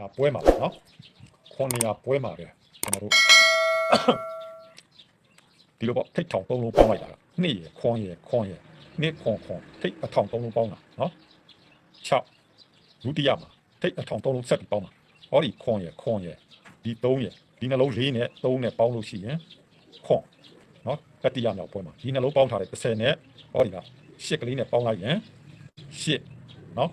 ဒါပွဲမှာနော်ခွန်နေရပွဲမှာပဲကျွန်တော်တို့ဒီလိုပေါ့ထိတ်ထောင်သုံးလုံးပေါင်းလိုက်တာနှစ်ရခွန်ရခွန်ရနှစ်ခွန်ခွန်ထိတ်အထောင်သုံးလုံးပေါင်းတာနော်6ဒုတိယမှာထိတ်အထောင်သုံးလုံးဆက်ပြီးပေါင်းတာဟောဒီခွန်ရခွန်ရဒီ3ရဒီနှလုံး4နဲ့3နဲ့ပေါင်းလို့ရှိရင်ခွန်နော်တတိယမြောက်ပွဲမှာဒီနှလုံးပေါင်းထားတဲ့30နဲ့ဟောဒီက8ကလေးနဲ့ပေါင်းလိုက်ရင်8နော်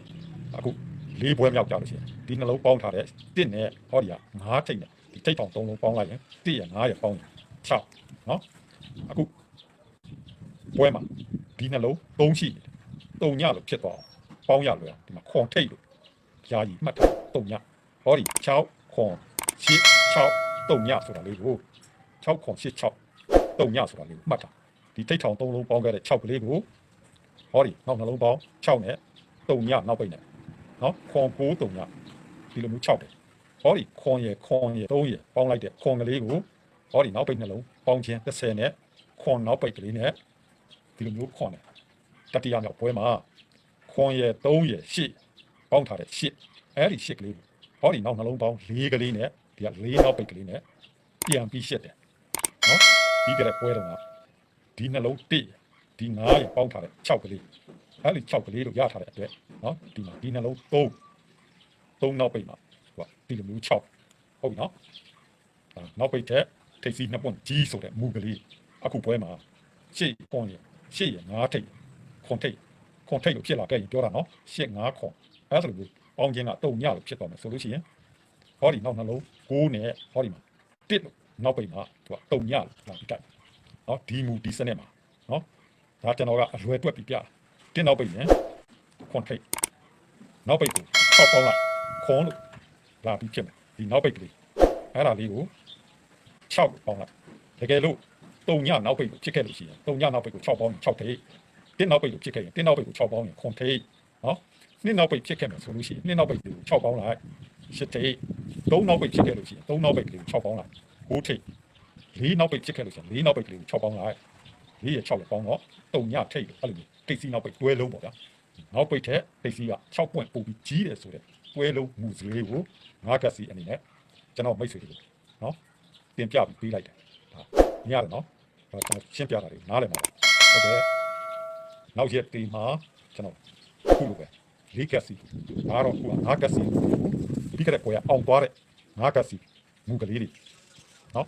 အခု ၄ပွဲမြောက်ကြလို့ရှိရင်ဒီနှလုံးပေါင်းထားတဲ့1နဲ့ဟောဒီက9ထိတ်နဲ့ဒီထိတ်ထောင်3လုံးပေါင်းလိုက်ရင်1ရ9ရပေါင်းရင်6နော်အခုပွဲမှာဒီနှလုံး3ရှိတယ်3ညလို့ဖြစ်သွားအောင်ပေါင်းရလို့ရဒီမှာခွန်ထိတ်လို့ယာယီမှတ်ထား3ညဟောဒီ6ခွန်8 6 3ညဆိုတာလေးကို6ခွန်8 6 3ညဆိုတာလေးကိုမှတ်ထားဒီထိတ်ထောင်3လုံးပေါင်းခဲ့တဲ့6ကလေးကိုဟောဒီနောက်နှလုံးပေါင်း6နဲ့3ညနောက်ပိတ်နဲ့ နော်ခွန်9 3ညဒီလိုမျိုး6တယ်ဟောဒီခွန်ရယ်ခွန်ရယ်3ရယ်ပေါင်းလိုက်တဲ့ခွန်ကလေးကိုဟောဒီနောက်ပိတ်နှလုံးပေါင်းခြင်း30နဲ့ခွန်နောက်ပိတ်ကလေးနဲ့ဒီလိုမျိုးခွန်တယ်တတိယမြောက်ပွဲမှာခွန်ရယ်3ရယ်8ပေါင်းထားတဲ့8အဲ့ဒီ8ကလေးကိုဟောဒီနောက်နှလုံးပေါင်း4ကလေးနဲ့ဒီက4နောက်ပိတ်ကလေးနဲ့ပြန်ပြီးရှစ်တယ်နော်ပြီးကြတဲ့ပွဲတော့ကဒီနှလုံး1 ဒီ9ရယ်ပေါင်းထားတဲ့6ကလေးအဲ့ဒီ6ကလေးတို့ရထားတဲ့အတွက်နော်ဒီမှာဒီနှလုံး3 3နောက်ပိတ်မှာဟိုကဒီလိုမျိုး6ဟုတ်ပြီနော်အာနောက်ပိတ်တဲ့ထိပ်စီးနှစ်ပွင့်ကြီးဆိုတဲ့မူကလေးအခုပွဲမှာရှေ့ပွင့်ရရှေ့ရ9ထိပ်ခွန်ထိပ်ခွန်ထိပ်လို့ဖြစ်လာခဲ့ရင်ပြောတာနော်ရှေ့9ခွန်အဲ့ဒါလိုမျိုးပေါင်းခြင်းကတုံညလို့ဖြစ်သွားမယ်ဆိုလို့ရှိရင်ဟောဒီနောက်နှလုံး6နဲ့ဟောဒီမှာ1လို့နောက်ပိတ်မှာသူကတုံညလို့လာပြီးကြိုက်နော်ဒီမူဒီစနစ်မှာနော် ဒါကျွန်တော်ကအလွယ်တွက်ပြီးပြတာ1နောက်ပိတ်ရင်ခွန်ထိပ်နောက်ပိတ်ကို6ပေါင်းလိုက်ခွန်လို့လာပြီးဖြစ်မယ်ဒီနောက်ပိတ်ကလေးအဲ့ဒါလေးကို6လို့ပေါင်းလိုက်တကယ်လို့တုံညနောက်ပိတ်ကိုဖြစ်ခဲ့လို့ရှိရင်တုံညနောက်ပိတ်ကို6ပေါင်းရင်6ထိပ်1နောက်ပိတ်ကိုဖြစ်ခဲ့ရင်1နောက်ပိတ်ကို6ပေါင်းရင်ခွန်ထိပ်နော်2နောက်ပိတ်ဖြစ်ခဲ့မယ်ဆိုလို့ရှိရင်2နောက်ပိတ်ကို6ပေါင်းလိုက်10ထိပ်3နောက်ပိတ်ဖြစ်ခဲ့လို့ရှိရင်3နောက်ပိတ်ကလေးကို6ပေါင်းလိုက်9ထိပ်4နောက်ပိတ်ဖြစ်ခဲ့လို့ရှိရင်4နောက်ပိတ်ကလေးကို6ပေါင်းလိုက် 4ရ6လည်းပေါင်းတော့တုံညထိပ်လို့အဲ့လိုမျိုးထိပ်စီနောက်ပိတ်တွဲလုံးပေါ့ဗျာနောက်ပိတ်ထက်ထိပ်စီက6ပွင့်ပို့ပြီးကြီးတယ်ဆိုတဲ့တွဲလုံးမူစလေးကိုငါးကက်စီအနေနဲ့ကျွန်တော်မိတ်ဆွေတွေကိုနော်တင်ပြပြီးပေးလိုက်တယ်ဒါညရတယ်နော်ဒါကျွန်တော်ရှင်းပြတာတွေနားလည်မှာဟုတ်တယ်နောက်ရက်ဒီမှာကျွန်တော်ခုလိုပဲလေးကက်စီဒါတော့ခုကငါးကက်စီပြီးကြတဲ့ကိုရအောင်သွားတဲ့ငါးကက်စီမူကလေးတွေနော်